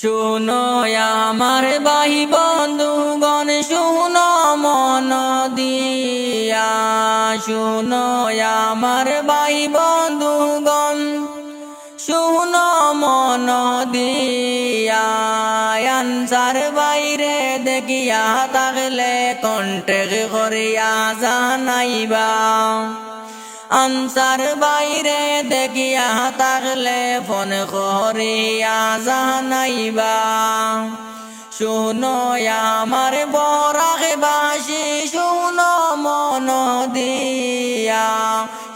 শুনো আমার ভাই বন্ধুগণ, শুনো মন দিয়া। শুনো আমার ভাই বন্ধুগণ, শুনো মন দিয়া। বাইরে দেখিয়া থাকলে কণ্ঠে করিয়া জানাইবা। আনসার বাইরে দেখিয়া থাকলে ফোন করিয়া জানাইবা। শুনো আমার বরাক বাসি শুনো মন দিয়া।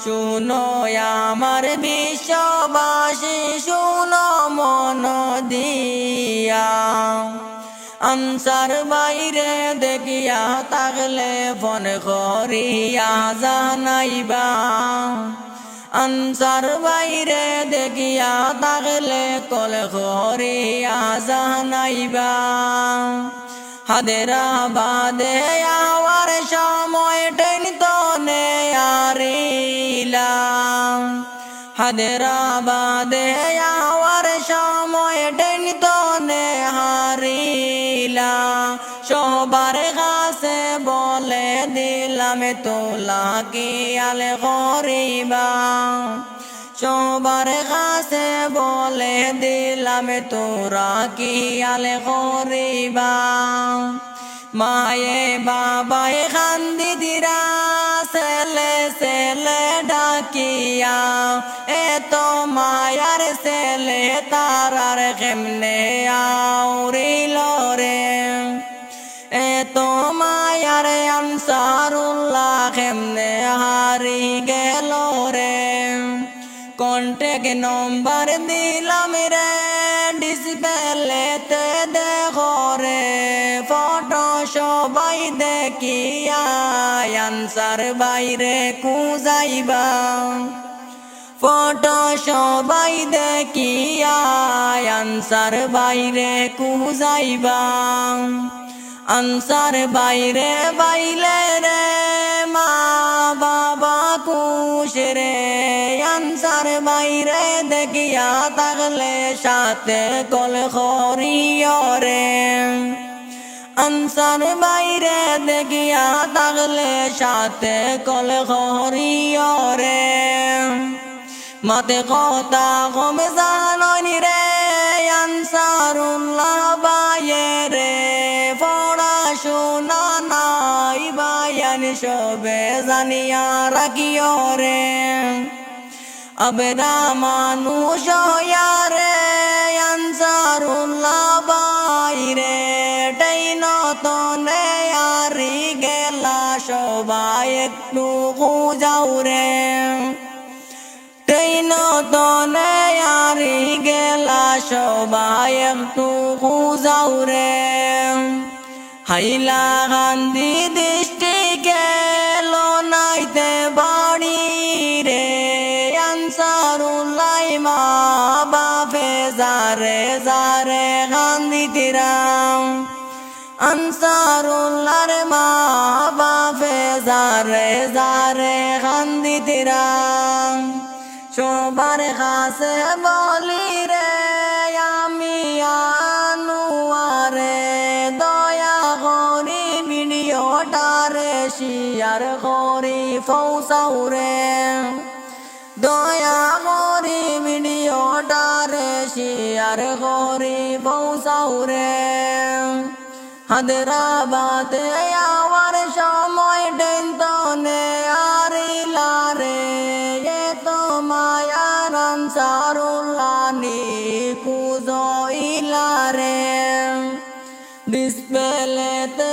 শুনো আমার বিশ্ববাসী, শুনো মন দিয়া। আনসার বাইরে দেখিয়া থাকলে ফোন করিয়া জানাইবা। আনসার বাইরে দেখিয়া থাকলে কল করিয়া জানাইবা। হাদেরা বাদে আওয়ার সময় ট্রেন তো নেয়ারিলাম হাদেরা বাদে আওয়ার সময় ট্রেন তো সবার কাছে বলে দিলাম তোলা কি আলে করিবা সবার কাছে বলে দিলাম তোরা কি আলে করিবা মায়ে বাবায় খান্দি দিরা, ছেলে ছেলে ডাকিয়া, এত মায়ার ছেলে তারার কেমনে আউরিল রে? এত মায়ার আনসারুল্লাহ কেমনে হারি গেল রে? কন্টেক নম্বর দিলাম রে ডিসপ্লেতে দেখো রে। ফটো সবাই দেখিয়া আনসার বাইরে কুজাইবা ফটো সবাই দেখিয়া আনসার বাইরে কুজাইবা আনসার বাইরে বাইলে রে, মা বাবা কুশ রে। আনসার বাইরে দেখিয়া থাকলে সাথে কল খরিয় রে। আনসার বাইরে দেখিয়া থাকলে সাথে কল খরিয় রে। মাতে কথা কমে জাননি রে, আনসারুল্লাহ বায়ে সবে জানিয়া রাখিও রে আবেরা মানুষ রে, আনসারুল্লাহ বাইরে টাইন তনে আরি গেলা, সবাই একটু যাও রে। ট্রেন তনে আরি গেলা, সবাই একটু যাও রে। হাইলা গান্ধী দৃষ্টি বাপে যারে যারে গান্ধী তিরাম আনসারুল্লার মা বাপে যারে যারে গান্ধী তিরাম সবার কাছে বলি রে, আমি আনুয়ারে, দয়া করি ভিডিওটারে শিয়ার করি ফৌসাও রে দয়া করি ভিডিওটারে শিয়ার করি ফৌসাও রে হায়দ্রাবাদে আওয়ার সময় টেনতনে আরিলা রে। এ তো মায়ার আনসারুল্লানি কুজইলা রে। ডিসপ্লেতে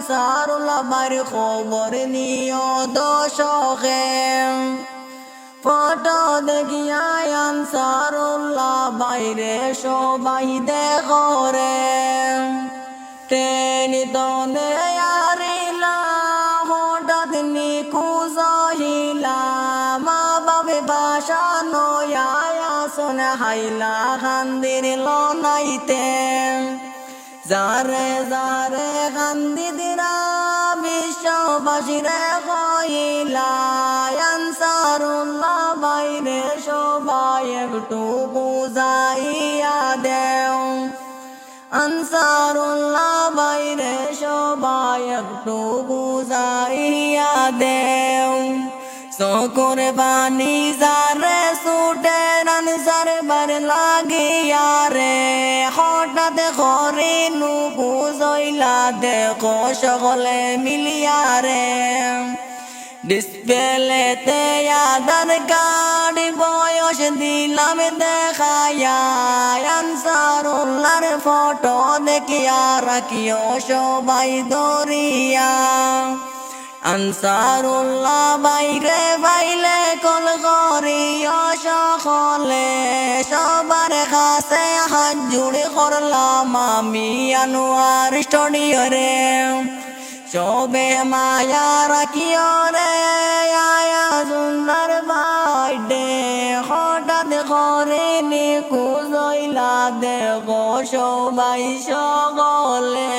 আনসারুল্লাহ বার খবর নিও দশকে ফটো দেখিয়া আনসারুল্লাহ বাইরে সবাই দেখো ট্রেন তনে আরিলা হঠাৎ নিখোঁজ মা বাবে বাসা নয়া আসন হাইলা খান্দির লনাইতে যারে যারে কান্দি দিরা বিশ্ববাসীরে কইলা আনসারুল্লাহ বাইরে সবাই একটু বুঝাইয়া দেও। আনসারুল্লাহ বাইরে সবাই একটু বুঝাইয়া দেও। চকুর পানি যারে ছুটে আনসার বার লাগিয়া রে হঠাৎ করে নু বুঝইলা দেখো সকলে মিলিয়া রে ডিসপ্লেতে আধার কার্ড, বয়স দিলাম দেখায়া আনসারুল্লার ফটো দেখিয়া রাখিও সবাই দরিয়া। আনসারুল্লাহ বাইরে বাইলে কল করিও। সকলে সবার কাছে হাত জুড়ে করলাম আমি আনোয়ার স্টুডিও রে। সবে মায়া রাখিও রে, আয়া সুন্দর বাইডে হঠাৎ করে নিকুজইলা দেখো সবাই সকলে।